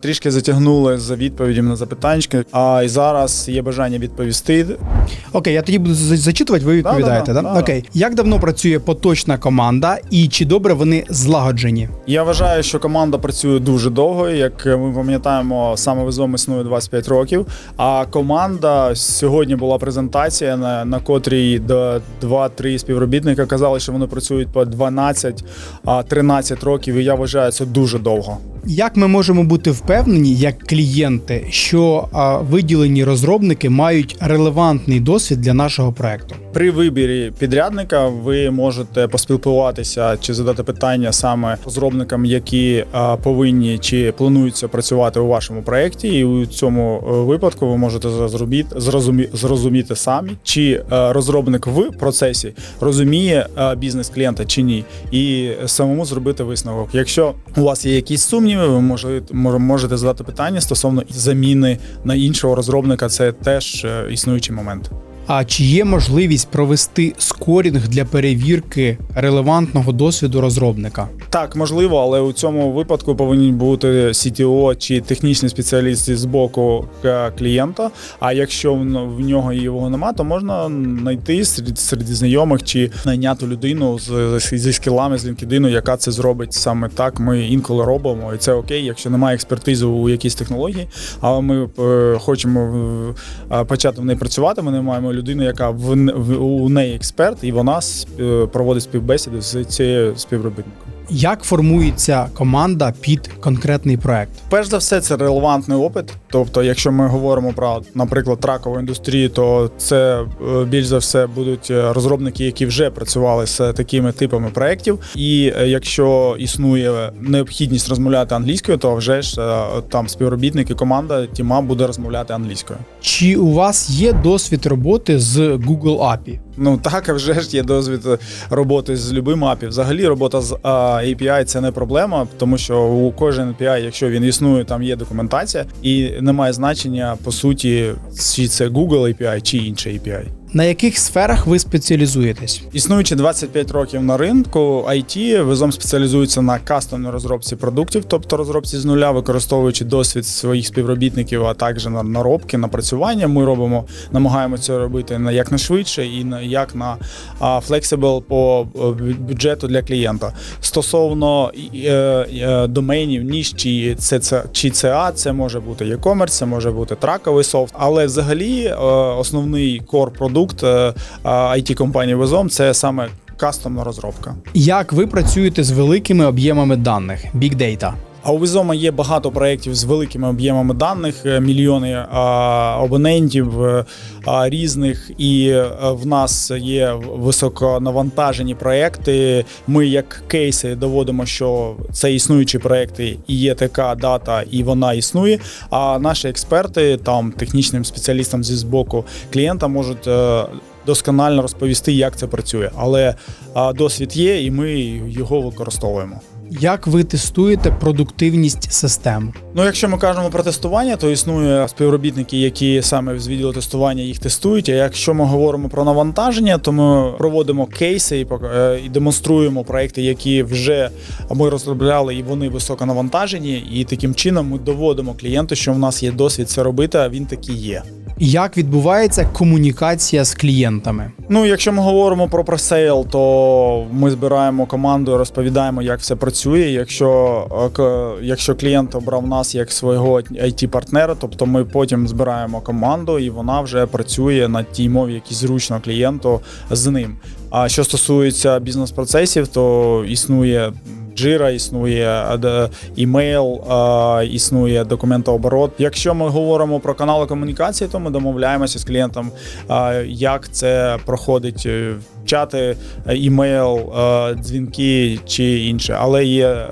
Трішки затягнули за відповідями на запитання, а і зараз є бажання відповісти. Окей, я тоді буду за- зачитувати, ви відповідаєте. да, Да, да, Окей. Як давно працює поточна команда і чи добре вони злагоджені? Я вважаю, що команда працює дуже довго. Як ми пам'ятаємо, саме везом існує 25 років. А команда сьогодні була презентація, на, на котрій до 2-3 співробітника казали, що вони працюють по 12-13 років. І я вважаю, це дуже довго. Як ми можемо бути впевнені, як клієнти, що а, виділені розробники мають релевантний досвід для нашого проекту? При вибірі підрядника ви можете поспілкуватися чи задати питання саме розробникам, які повинні чи плануються працювати у вашому проєкті, і у цьому е, випадку ви можете зрозуміти, самі, чи е, розробник в процесі розуміє е, бізнес клієнта чи ні, і самому зробити висновок. Якщо у вас є якісь сумніви, ви можете, можете задати питання стосовно заміни на іншого розробника. Це теж існуючий момент. А чи є можливість провести скорінг для перевірки релевантного досвіду розробника? Так, можливо, але у цьому випадку повинні бути CTO чи технічні спеціалісти з боку е, клієнта. А якщо в нього його нема, то можна знайти серед, серед знайомих чи найняти людину з, зі скілами з LinkedIn, яка це зробить саме так. Ми інколи робимо, і це окей, якщо немає експертизи у якійсь технології, але ми е, хочемо е, почати в неї працювати. Ми не маємо людину, яка в, в у неї експерт, і вона е, проводить співбесіди з цією співробітником. Як формується команда під конкретний проект? Перш за все, це релевантний опит. Тобто, якщо ми говоримо про, наприклад, тракову індустрію, то це е, більш за все будуть е, розробники, які вже працювали з такими типами проєктів. І е, якщо існує необхідність розмовляти англійською, то вже ж там співробітники, команда тіма буде розмовляти англійською. Чи у вас є досвід роботи з Google API? Ну так, а вже ж є досвід роботи з любим API. Взагалі робота з API це не проблема, тому що у кожен API, якщо він існує, там є документація, і немає значення по суті, чи це Google API, чи інший API. На яких сферах ви спеціалізуєтесь? Існуючи 25 років на ринку, IT визом спеціалізується на кастомній розробці продуктів, тобто розробці з нуля, використовуючи досвід своїх співробітників, а також на наробки, напрацювання. Ми робимо, намагаємося це робити на якнайшвидше і на як на а, flexible по е, бюджету для клієнта. Стосовно е, е, доменів, ніж чи це, це чи CA, це може бути e-commerce, це може бути траковий софт, але взагалі основний кор продукт it компанії Везом це саме кастомна розробка. Як ви працюєте з великими об'ємами даних Big Data? А у Візома є багато проєктів з великими об'ємами даних, е, мільйони а, абонентів е, різних, і е, в нас є високонавантажені проєкти. Ми як кейси доводимо, що це існуючі проєкти, і є така дата, і вона існує. А наші експерти, там технічним спеціалістам зі збоку клієнта можуть. е, Досконально розповісти, як це працює, але а, досвід є, і ми його використовуємо. Як ви тестуєте продуктивність систем? Ну, якщо ми кажемо про тестування, то існує співробітники, які саме з відділу тестування їх тестують. А якщо ми говоримо про навантаження, то ми проводимо кейси і е, і демонструємо проекти, які вже ми розробляли, і вони високонавантажені. І таким чином ми доводимо клієнту, що в нас є досвід це робити, а він такий є. Як відбувається комунікація з клієнтами? Ну, якщо ми говоримо про пресейл, то ми збираємо команду, розповідаємо, як все працює. Якщо, е, якщо клієнт обрав нас як свого it партнера тобто ми потім збираємо команду, і вона вже працює на тій мові, які зручно клієнту з ним. А що стосується бізнес-процесів, то існує. Jira, існує імейл, існує документооборот. Якщо ми говоримо про канали комунікації, то ми домовляємося з клієнтом, як це проходить е, чати, е, імейл, е, дзвінки чи інше. Але є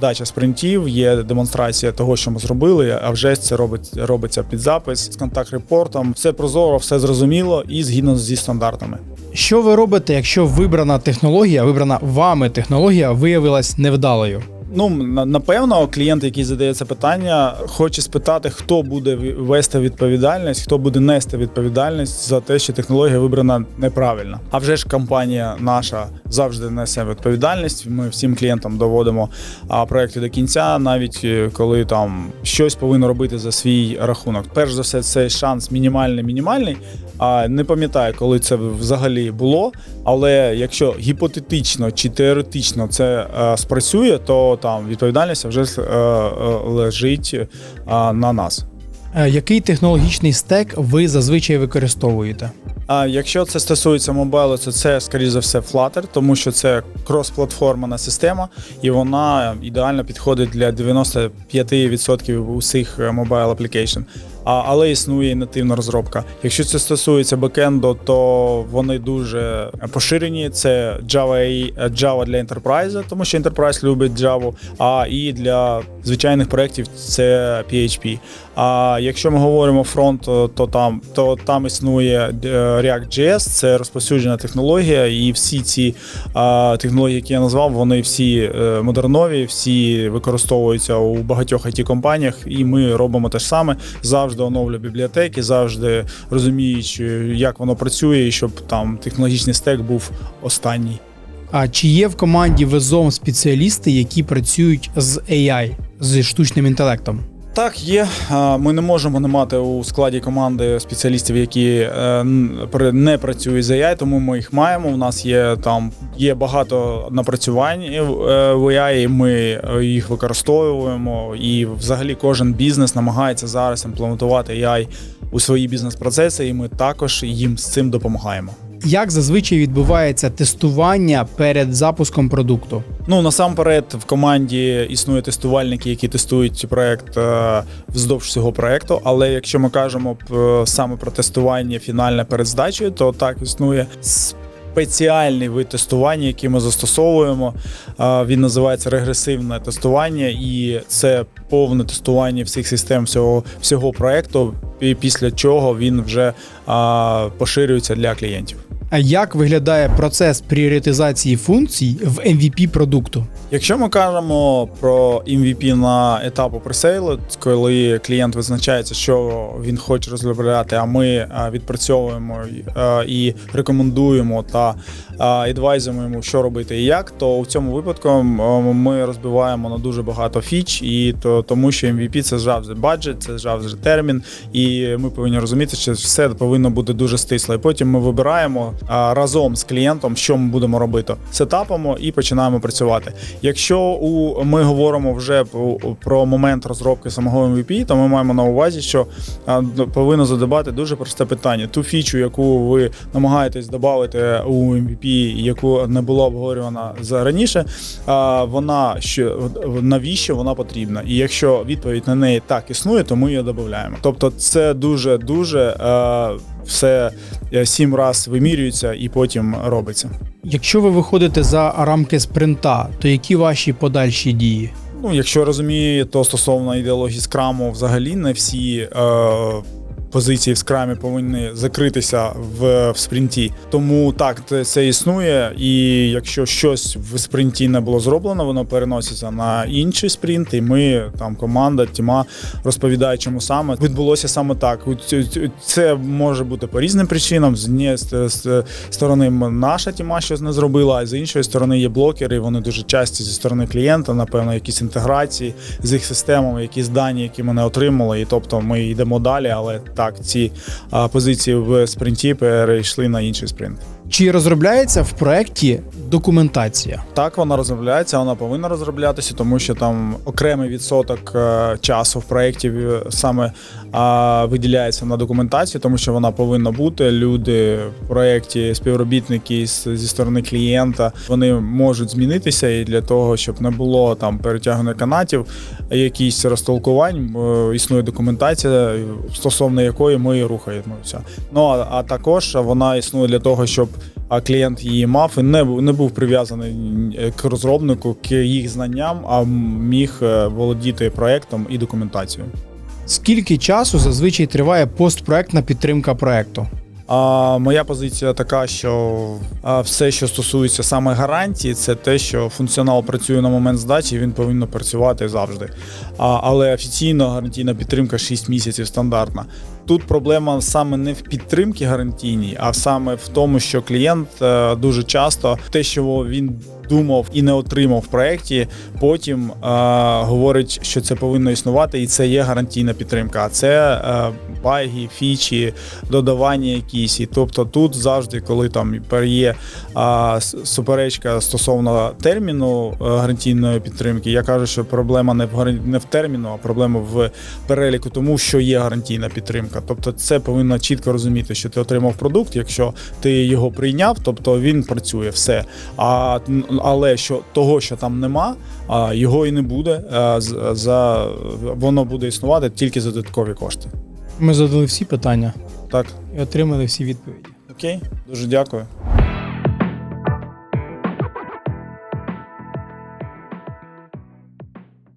здача спринтів, є демонстрація того, що ми зробили. А вже це робить, робиться під запис з контакт-репортом. Все прозоро, все зрозуміло і згідно зі стандартами. Що ви робите, якщо вибрана технологія, вибрана вами технологія, виявилась невдалою? Ну, напевно, клієнт, який задає це питання, хоче спитати, хто буде вести відповідальність, хто буде нести відповідальність за те, що технологія вибрана неправильно. А вже ж компанія наша завжди несе відповідальність. Ми всім клієнтам доводимо проекти до кінця, навіть е, коли там щось повинно робити за свій рахунок. Перш за все, цей шанс мінімальний, мінімальний. А не пам'ятаю, коли це взагалі було. Але якщо гіпотетично чи теоретично це е, спрацює, то там відповідальність вже е, е, лежить е, на нас. Який технологічний стек ви зазвичай використовуєте? А якщо це стосується мобайлу, то це скоріш за все Flutter, тому що це кросплатформена система, і вона ідеально підходить для 95% усіх е, mobile application. А, але існує і нативна розробка. Якщо це стосується бекенду, то вони дуже поширені. Це Java, Java для Enterprise, тому що Enterprise любить Java, а і для звичайних проєктів це PHP. А якщо ми говоримо фронт, то там, то там існує е, React.js, це розповсюджена технологія, і всі ці е, технології, які я назвав, вони всі е, модернові, всі використовуються у багатьох it компаніях і ми робимо те ж саме. Завжди оновлю бібліотеки, завжди розуміючи, як воно працює, і щоб там технологічний стек був останній. А чи є в команді везом спеціалісти, які працюють з AI, з штучним інтелектом? Так, є. Ми не можемо не мати у складі команди спеціалістів, які е, не працюють з AI, тому ми їх маємо. У нас є там є багато напрацювань е, в AI, і ми е, їх використовуємо. І взагалі кожен бізнес намагається зараз імплементувати AI у свої бізнес-процеси, і ми також їм з цим допомагаємо. Як зазвичай відбувається тестування перед запуском продукту? Ну насамперед в команді існують тестувальники, які тестують проект е, вздовж всього проекту. Але якщо ми кажемо е, саме про тестування фінальне перед здачею, то так існує спеціальний вид тестування, який ми застосовуємо. Е, Він називається регресивне тестування, і це повне тестування всіх систем всього, всього проекту, і після чого він вже а, поширюється для клієнтів. А як виглядає процес пріоритизації функцій в MVP продукту? Якщо ми кажемо про MVP на етапу пресейлу, коли клієнт визначається, що він хоче розробляти, а ми е, відпрацьовуємо е, і рекомендуємо та адвайзуємо йому, що робити і як, то у цьому випадку ми розбиваємо на дуже багато фіч, і то тому, що MVP це завжди баджет, це завжди термін, і ми повинні розуміти, що все повинно бути дуже стисло. І потім ми вибираємо разом з клієнтом, що ми будемо робити. Сетапимо і починаємо працювати. Якщо у ми говоримо вже про- момент розробки самого MVP, то ми маємо на увазі, що повинно задавати дуже просте питання: ту фічу, яку ви намагаєтесь додати у MVP, яку не була обговорювана за раніше, вона що навіщо вона потрібна? І якщо відповідь на неї так існує, то ми її додаємо. Тобто, це дуже дуже е, все е, сім раз вимірюється і потім робиться. Якщо ви виходите за рамки спринта, то які ваші подальші дії? Ну, якщо розумію, то стосовно ідеології скраму, взагалі не всі е, позиції в скрамі повинні закритися в, в спринті. Тому так, це, існує. І якщо щось в спринті не було зроблено, воно переноситься на інший спринт, і ми там команда, тіма розповідає, чому саме відбулося саме так. Це може бути по різним причинам. З сторони наша тіма щось не зробила, а з іншої сторони є блокери. і Вони дуже часті зі сторони клієнта, напевно, якісь інтеграції з їх системами, якісь дані, які ми не отримали. І тобто ми йдемо далі, але так, ці позиції в спринті перейшли на інший спринт. Чи розробляється в проєкті документація? Так, вона розробляється, вона повинна розроблятися, тому що там окремий відсоток е, часу в проєкті е, саме виділяється на документацію, тому що вона повинна бути. Люди в проєкті, співробітники зі сторони клієнта, вони можуть змінитися, і для того, щоб не було там перетягнення канатів, якісь розтолкувань, е, існує документація, стосовно якої ми рухаємося. Ну а, а також вона існує для того, щоб а клієнт її мав і не, не був прив'язаний е, к розробнику, к їх знанням, а міг е, володіти проектом і документацією. Скільки часу зазвичай триває постпроектна підтримка проекту? А моя позиція така, що а, все, що стосується саме гарантії, це те, що функціонал працює на момент здачі, він повинен працювати завжди. А, але офіційно гарантійна підтримка 6 місяців стандартна. Тут проблема саме не в підтримці гарантійній, а саме в тому, що клієнт е, дуже часто те, що він думав і не отримав в проєкті, потім е, говорить, що це повинно існувати, і це є гарантійна підтримка. А це е, баги, фічі, додавання якісь. І тобто тут завжди, коли там є с- суперечка стосовно терміну е, гарантійної підтримки, я кажу, що проблема не в не в терміну, а проблема в переліку, тому що є гарантійна підтримка. Тобто, це повинно чітко розуміти, що ти отримав продукт, якщо ти його прийняв, тобто він працює все. А але що того, що там нема, а, його і не буде. з- За воно буде існувати тільки за додаткові кошти. Ми задали всі питання Так, і отримали всі відповіді. окей, дуже дякую.